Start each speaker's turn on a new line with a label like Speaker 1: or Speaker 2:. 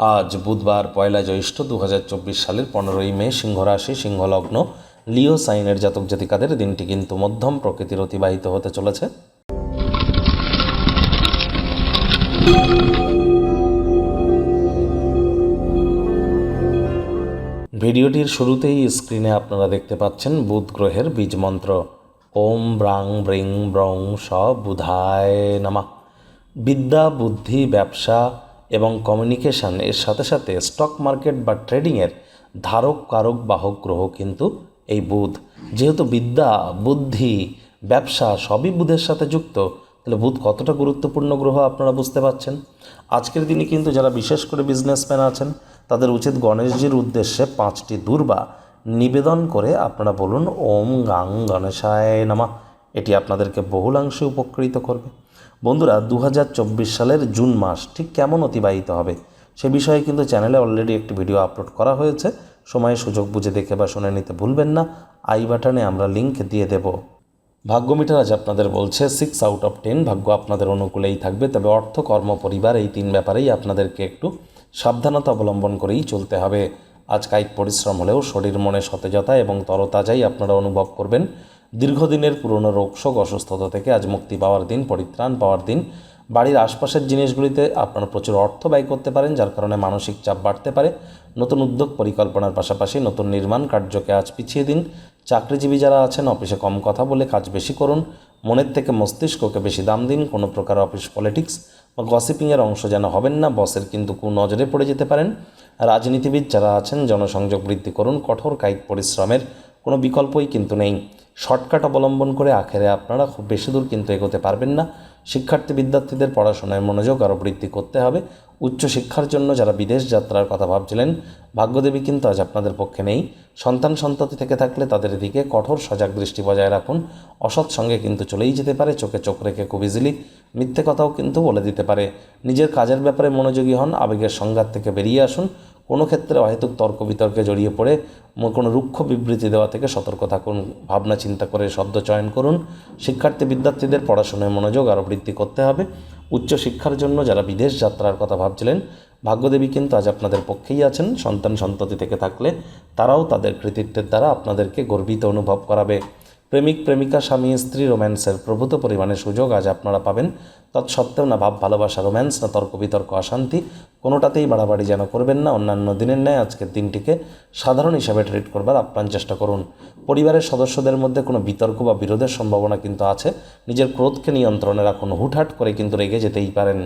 Speaker 1: আজ বুধবার পয়লা জ্যৈষ্ঠ দু হাজার চব্বিশ সালের পনেরোই মে সিংহ রাশি সিংহলগ্ন লিও সাইনের জাতক জাতিকাদের দিনটি কিন্তু মধ্যম প্রকৃতির অতিবাহিত হতে চলেছে। ভিডিওটির শুরুতেই স্ক্রিনে আপনারা দেখতে পাচ্ছেন বুধ গ্রহের বীজ মন্ত্র। ওম ব্রাং ব্রিং ব্রং স বুধায় নামা। বিদ্যা, বুদ্ধি, ব্যবসা এবং কমিউনিকেশন এর সাথে সাথে স্টক মার্কেট বা ট্রেডিংয়ের ধারক, কারক, বাহক, গ্রহ কিন্তু এই বুধ। যেহেতু বিদ্যা, বুদ্ধি, ব্যবসা সবই বুধের সাথে যুক্ত, তাহলে বুধ কতটা গুরুত্বপূর্ণ গ্রহ আপনারা বুঝতে পারছেন? আজকের দিনে কিন্তু যারা বিশেষ করে বিজনেসম্যান আছেন, তাদের উচিত গণেশজির উদ্দেশ্যে পাঁচটি দুর্বা নিবেদন করে আপনারা বলুন, ওম গাং গণেশায় নামা। এটি আপনাদেরকে বহুলাংশে উপকৃত করবে। বন্ধুরা দু হাজার চব্বিশ সালের জুন মাস, ঠিক কেমন অতিবাহিত হবে? সে বিষয়ে কিন্তু চ্যানেলে অলরেডি একটি ভিডিও আপলোড করা হয়েছে। সময়ে সুযোগ বুঝে দেখে বা শুনে নিতে ভুলবেন না। আই বাটনে আমরা লিংক দিয়ে দেব। ভাগ্য মিটার আজ আপনাদের বলছে সিক্স আউট অফ টেন ভাগ্য আপনাদের অনুকূলেই থাকবে, তবে অর্থ, কর্ম, পরিবার এই তিন ব্যাপারেই আপনাদেরকে একটু সাবধানতা অবলম্বন করেই চলতে হবে। আজ কায়িক পরিশ্রম হলেও শরীর মনে সতেজতা এবং তরতাজাই আপনারা অনুভব করবেন। দীর্ঘদিনের পুরনো রোগশোক অসুস্থতা থেকে আজ মুক্তি পাওয়ার দিন, পরিত্রাণ পাওয়ার দিন। বাড়ির আশপাশের জিনিসগুলিতে আপনারা প্রচুর অর্থ ব্যয় করতে পারেন, যার কারণে মানসিক চাপ বাড়তে পারে। নতুন উদ্যোগ পরিকল্পনার পাশাপাশি নতুন নির্মাণ কার্যকে আজ পিছিয়ে দিন। চাকরিজীবী যারা আছেন, অফিসে কম কথা বলে কাজ বেশি করুন। মনের থেকে মস্তিষ্ককে বেশি দাম দিন। কোনো প্রকার অফিস পলিটিক্স বা গসিপিংয়ের অংশ যেন হবেন না, বসের কিন্তু কু নজরে পড়ে যেতে পারেন। রাজনীতিবিদ যারা আছেন, জনসংযোগ বৃদ্ধি করুন। কঠোর কায়িক পরিশ্রমের কোনো বিকল্পই কিন্তু নেই। শর্টকাট অবলম্বন করে আখেরে আপনারা খুব বেশি দূর কিন্তু এগোতে পারবেন না। শিক্ষার্থী বিদ্যার্থীদের পড়াশোনায় মনোযোগ আরও বৃদ্ধি করতে হবে। উচ্চশিক্ষার জন্য যারা বিদেশ যাত্রার কথা ভাবছিলেন, ভাগ্যদেবী কিন্তু আজ আপনাদের পক্ষে নেই। সন্তান সন্ততি থেকে থাকলে তাদের দিকে কঠোর সজাগ দৃষ্টি বজায় রাখুন। অসৎ সঙ্গে কিন্তু চলেই যেতে পারে, চোখে চোখ রেখে খুব ইজিলি মিথ্যে কথাও কিন্তু বলে দিতে পারে। নিজের কাজের ব্যাপারে মনোযোগী হন, আবেগের সংঘাত থেকে বেরিয়ে আসুন। কোনো ক্ষেত্রে অহেতুক তর্ক বিতর্কে জড়িয়ে পড়ে কোনো রুক্ষ বিবৃতি দেওয়া থেকে সতর্ক থাকুন, ভাবনা চিন্তা করে শব্দ চয়ন করুন। শিক্ষার্থী বিদ্যার্থীদের পড়াশোনায় মনোযোগ আরও বৃদ্ধি করতে হবে। উচ্চশিক্ষার জন্য যারা বিদেশ যাত্রার কথা ভাবছিলেন, ভাগ্যদেবী কিন্তু আজ আপনাদের পক্ষেই আছেন। সন্তান সন্ততি থেকে থাকলে তারাও তাদের কৃতিত্বের দ্বারা আপনাদেরকে গর্বিত অনুভব করাবে। প্রেমিক, প্রেমিকা, স্বামী, স্ত্রী রোম্যান্সের প্রভূত পরিমাণে সুযোগ আজ আপনারা পাবেন। তৎসত্ত্বেও না ভাব, ভালোবাসা, রোম্যান্স, না তর্ক, বিতর্ক, অশান্তি, কোনোটাতেই বাড়াবাড়ি যেন করবেন না। অন্যান্য দিনের ন্যায় আজকের দিনটিকে সাধারণ হিসাবে ট্রিট করবার আপ্রাণ চেষ্টা করুন। পরিবারের সদস্যদের মধ্যে কোনো বিতর্ক বা বিরোধের সম্ভাবনা কিন্তু আছে। নিজের ক্রোধকে নিয়ন্ত্রণে রাখুন। হুটহাট করে কিন্তু রেগে যেতেই পারেন।